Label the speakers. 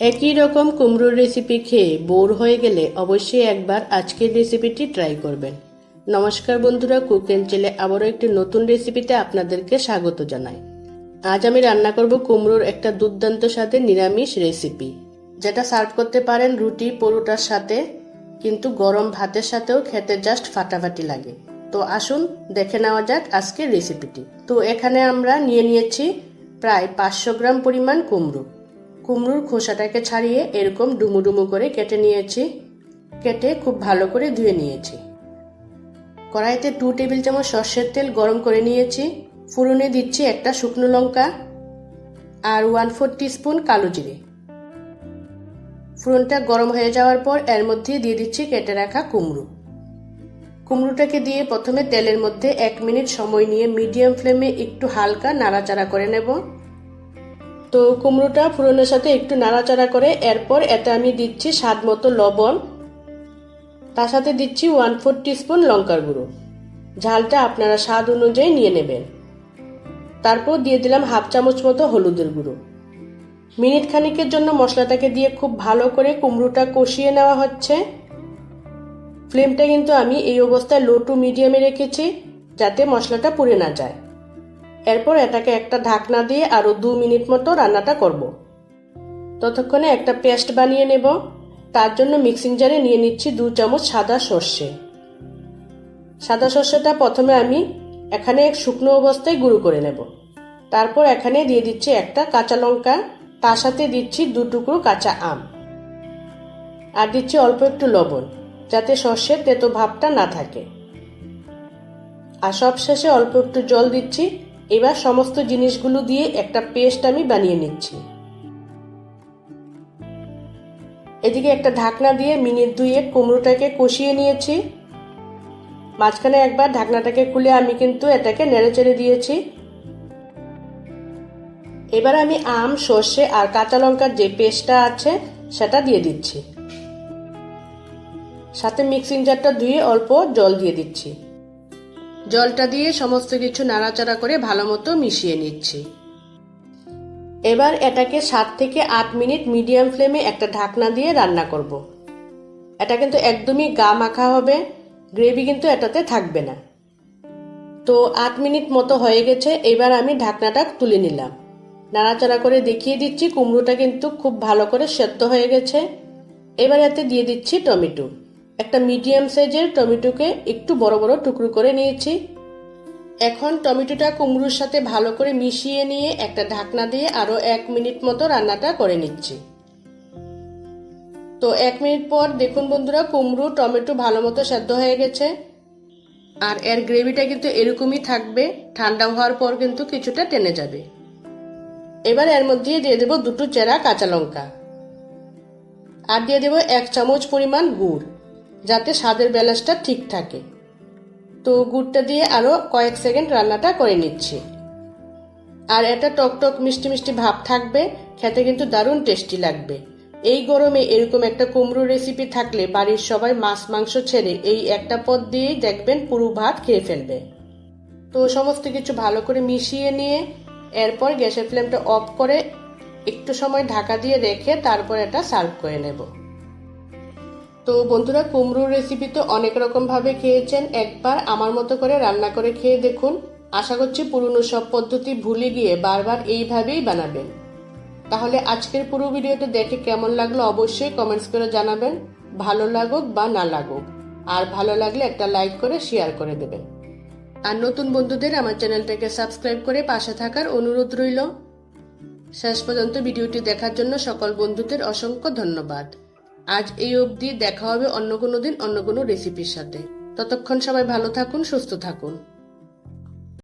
Speaker 1: একই রকম কুমড়োর রেসিপি খেয়ে বোর হয়ে গেলে অবশ্যই একবার আজকের রেসিপিটি ট্রাই করবেন। নমস্কার বন্ধুরা কুক এন্ড চেলে আবারও একটি নতুন রেসিপিতে আপনাদেরকে স্বাগত জানাই। আজ আমি রান্না করব কুমড়োর একটা দুর্দান্ত সাথে নিরামিষ রেসিপি যেটা সার্ভ করতে পারেন রুটি, পরোটার সাথে, কিন্তু গরম ভাতের সাথেও খেতে জাস্ট ফাটাফাটি লাগে। তো আসুন, দেখে নেওয়া যাক আজকের রেসিপিটি তো এখানে আমরা নিয়ে নিয়েছি প্রায় পাঁচশো গ্রাম পরিমাণ কুমড়ো। কুমড়োর খোসাটাকে ছাড়িয়ে এরকম ডুমু ডুমু করে কেটে নিয়েছি। কেটে খুব ভালো করে ধুয়ে নিয়েছি। কড়াইতে টু টেবিল চামচ সর্ষের তেল গরম করে নিয়েছি। ফুরনে দিচ্ছি একটা শুকনো লঙ্কা আর ওয়ান ফোর স্পুন কালো জিরে। ফুরনটা গরম হয়ে যাওয়ার পর এর মধ্যে দিয়ে দিচ্ছি কেটে রাখা কুমড়ো। কুমড়োটাকে দিয়ে প্রথমে তেলের মধ্যে এক মিনিট সময় নিয়ে মিডিয়াম ফ্লেমে একটু হালকা নাড়াচাড়া করে নেব। তো কুমড়োটা ফুরনের সাথে একটু নাড়াচাড়া করে এরপর এতে আমি দিচ্ছি স্বাদ মতো লবণ। তার সাথে দিচ্ছি ওয়ান ফোর স্পুন লঙ্কার গুঁড়ো। ঝালটা আপনারা স্বাদ অনুযায়ী নিয়ে নেবেন। তারপর দিয়ে দিলাম হাফ চামচ মতো হলুদের গুঁড়ো। মিনিট খানিকের জন্য মশলাটাকে দিয়ে খুব ভালো করে কুমড়োটা কষিয়ে নেওয়া হচ্ছে। ফ্লেমটা কিন্তু আমি এই অবস্থায় লো টু মিডিয়ামে রেখেছি, যাতে মশলাটা পুড়ে না যায়। এরপর এটাকে একটা ঢাকনা দিয়ে আরও দু মিনিট মতো রান্নাটা করব। ততক্ষণে একটা পেস্ট বানিয়ে নেব। তার জন্য মিক্সিং জারে নিয়ে নিচ্ছি দু চামচ সাদা সর্ষে। সাদা সর্ষেটা প্রথমে আমি এখানে শুকনো অবস্থায় গুঁড়ো করে নেব। তারপর এখানে দিয়ে দিচ্ছি একটা কাঁচা লঙ্কা। তার সাথে দিচ্ছি দু টুকরো কাঁচা আম। আর দিচ্ছি অল্প একটু লবণ, যাতে সর্ষের তেতো ভাবটা না থাকে। আর সবশেষে অল্প একটু জল দিচ্ছি। এবার সমস্ত জিনিসগুলো দিয়ে একটা পেস্ট আমি বানিয়ে নিচ্ছি। এদিকে একটা ঢাকনা দিয়ে মিনিট দুয়ে কুমড়োটাকে কষিয়ে নিয়েছি। মাঝখানে একবার ঢাকনাটাকে খুলে আমি কিন্তু এটাকে নেড়ে চেড়ে দিয়েছি। এবার আমি আম, সর্ষে আর কাঁচা লঙ্কার যে পেস্টটা আছে, সেটা দিয়ে দিচ্ছি। সাথে মিক্সিং জারটা ধুয়ে অল্প জল দিয়ে দিচ্ছি। জলটা দিয়ে সমস্ত কিছু নাড়াচাড়া করে ভালো মতো মিশিয়ে নিচ্ছি। এবার এটাকে সাত থেকে আট মিনিট মিডিয়াম ফ্লেমে একটা ঢাকনা দিয়ে রান্না করব। এটা কিন্তু একদমই গা মাখা হবে, গ্রেভি কিন্তু এটাতে থাকবে না। তো আট মিনিট মতো হয়ে গেছে, এবার আমি ঢাকনাটা তুলে নিলাম। নাড়াচাড়া করে দেখিয়ে দিচ্ছি, কুমড়োটা কিন্তু খুব ভালো করে সেদ্ধ হয়ে গেছে। এবার এতে দিয়ে দিচ্ছি টমেটো। একটা মিডিয়াম সাইজের টমেটোকে একটু বড় বড় টুকরো করে নিয়েছি। এখন টমেটোটা কুমড়োর সাথে ভালো করে মিশিয়ে নিয়ে একটা ঢাকনা দিয়ে আরও এক মিনিট মতো রান্নাটা করে নিচ্ছি। তো এক মিনিট পর দেখুন বন্ধুরা, কুমড়ো, টমেটো ভালো মতো সেদ্ধ হয়ে গেছে। আর এর গ্রেভিটা কিন্তু এরকমই থাকবে, ঠান্ডা হওয়ার পর কিন্তু কিছুটা টেনে যাবে। এবার এর মধ্যে দিয়ে দেবো দুটো চেরা কাঁচা লঙ্কা। আর দিয়ে দেবো এক চামচ পরিমাণ গুড়। যাতে স্বাদের ব্যালেন্সটা ঠিক থাকে। তো গুড়টা দিয়ে আরও কয়েক সেকেন্ড রান্নাটা করে নিচ্ছি। আর এটা টক টক মিষ্টি মিষ্টি ভাব থাকবে, খেতে কিন্তু দারুণ টেস্টি লাগবে। এই গরমে এরকম একটা কুমড়ো রেসিপি থাকলে বাড়ির সবাই মাছ মাংস ছেড়ে এই একটা পদ দিয়েই দেখবেন পুরো ভাত খেয়ে ফেলবে। তো সমস্ত কিছু ভালো করে মিশিয়ে নিয়ে এরপর গ্যাসের ফ্লেমটা অফ করে একটু সময় ঢাকা দিয়ে রেখে তারপর এটা সার্ভ করে নেব। তো বন্ধুরা, কুমড়োর রেসিপি তো অনেক রকম ভাবে খেয়েছেন। একবার আমার মতো করে রান্না করে খেয়ে দেখুন। আশা করছি পুরনো সব পদ্ধতি ভুলে গিয়ে বারবার এইভাবেই বানাবেন। তাহলে আজকের পুরো ভিডিওটা দেখে কেমন লাগল অবশ্যই কমেন্টস করে জানাবেন। ভালো লাগুক বা না লাগুক। আর ভালো লাগলে একটা লাইক করে শেয়ার করে দেবেন। আর নতুন বন্ধুদের আমার চ্যানেলটাকে সাবস্ক্রাইব করে পাশে থাকার অনুরোধ রইল। শেষ পর্যন্ত ভিডিওটি দেখার জন্য সকল বন্ধুদের অসংখ্য ধন্যবাদ। আজ এই অবধি দেখা হবে অন্য কোনো দিন, অন্য কোনো রেসিপির সাথে। ততক্ষণ সবাই ভালো থাকুন, সুস্থ থাকুন।